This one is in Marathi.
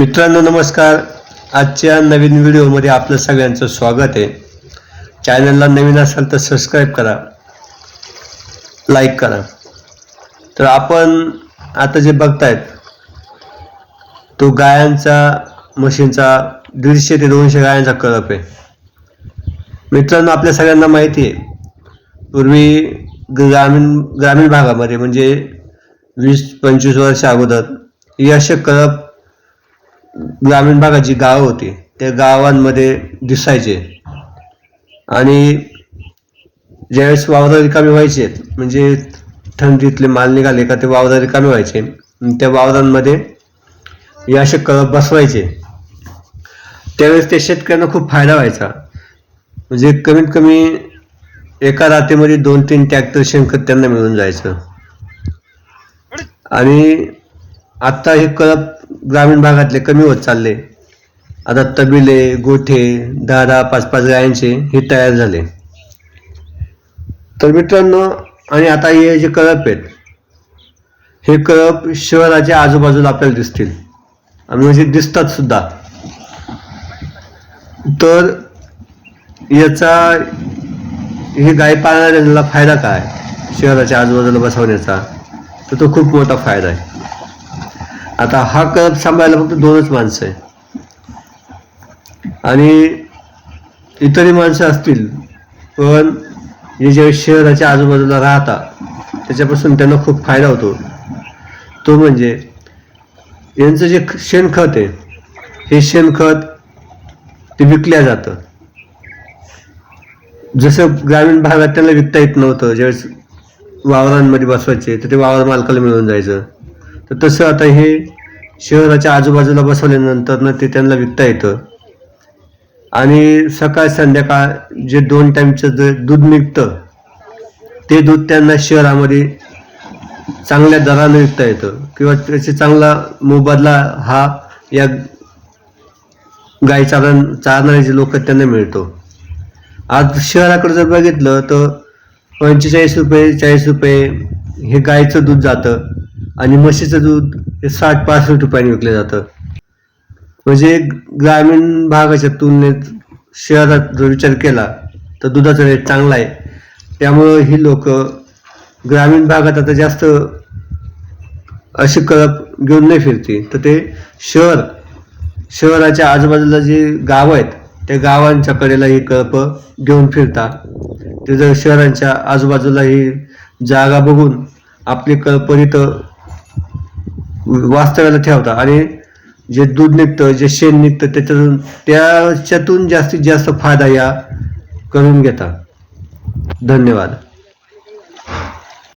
मित्रांनो नमस्कार. आजच्या नवीन व्हिडिओमध्ये आपलं सगळ्यांचं स्वागत आहे. चॅनलला नवीन असाल तर सबस्क्राईब करा लाईक करा. तर आपण आता जे बघतायत तो गायांचा म्हशींचा दीडशे ते दोनशे गायांचा कळप आहे. मित्रांनो आपल्या सगळ्यांना माहिती आहे पूर्वी ग्रामीण ग्रामीण भागामध्ये म्हणजे वीस पंचवीस वर्ष अगोदर हे असे कळप ग्रामीण भागात जी गावं होती त्या गावांमध्ये दिसायचे. आणि ज्यावेळेस वावरं रिकामी व्हायचे म्हणजे थंडीतले माल निघाले का ते वावरं रिकामी व्हायचे. त्या वावरांमध्ये हे असे कळप बसवायचे. त्यावेळेस त्या शेतकऱ्यांना खूप फायदा व्हायचा. म्हणजे कमीत कमी एका रात्रीमध्ये दोन तीन ट्रॅक्टर शेणखत त्यांना मिळून जायचं. आणि आत्ता हे कळप ग्रामीण भागातले कमी होत चालले. आता तबिले गोठे दहा दहा पाच पाच गायांचे हे तयार झाले. तर मित्रांनो आणि आता हे जे कळप आहेत हे कळप शहराच्या आजूबाजूला आपल्याला दिसतील. आणि म्हणजे दिसतात सुद्धा. तर याचा हे गाय पाळणाऱ्यांना फायदा काय? शहराच्या आजूबाजूला बसवण्याचा तर तो खूप मोठा फायदा आहे. आता हा कळप सांभाळायला फक्त दोनच माणसं आहे आणि इतरही माणसं असतील पण हे ज्या शहराच्या आजूबाजूला राहतात त्याच्यापासून त्यांना खूप फायदा होतो. तो म्हणजे यांचं जे शेणखत आहे हे शेणखत ते विकल्या जातं. जसं ग्रामीण भागात त्यांना विकता येत नव्हतं ज्यावेळेस वावरांमध्ये बसवायचे तर ते वावर मालकाला मिळून जायचं. तर तसं आता हे शहराच्या आजूबाजूला बसवल्यानंतर ना ते त्यांना विकता येतं. आणि सकाळ संध्याकाळ जे दोन टाईमचं जे दूध निघतं ते दूध त्यांना शहरामध्ये चांगल्या दरानं विकता येतं. किंवा त्याचे चांगला मोबदला हा या गाई चारण चारणारे जे लोक त्यांना मिळतो. आज शहराकडे जर बघितलं तर पंचेचाळीस रुपये चाळीस रुपये हे गाईचं दूध जातं. आणि म्हशीचं दूध हे साठ पासष्ट रुपयाने विकलं जातं. म्हणजे ग्रामीण भागाच्या तुलनेत शहरात जर विचार केला तर दुधाचा रेट चांगला आहे. त्यामुळं ही लोक ग्रामीण भागात आता जास्त अशी कळप घेऊन नाही फिरते. तर ते शहर शहराच्या आजूबाजूला जी गावं आहेत त्या गावांच्या कडेला ही कळप घेऊन फिरतात ते जर शहरांच्या आजूबाजूला ही जागा बघून आपली कळप इथं वास्तव्याला ठेवतात आणि जे दूध निघतं जे शेण निघतं त्याच्यातून त्याच्यातून जास्तीत जास्त फायदा या करून घेतात धन्यवाद.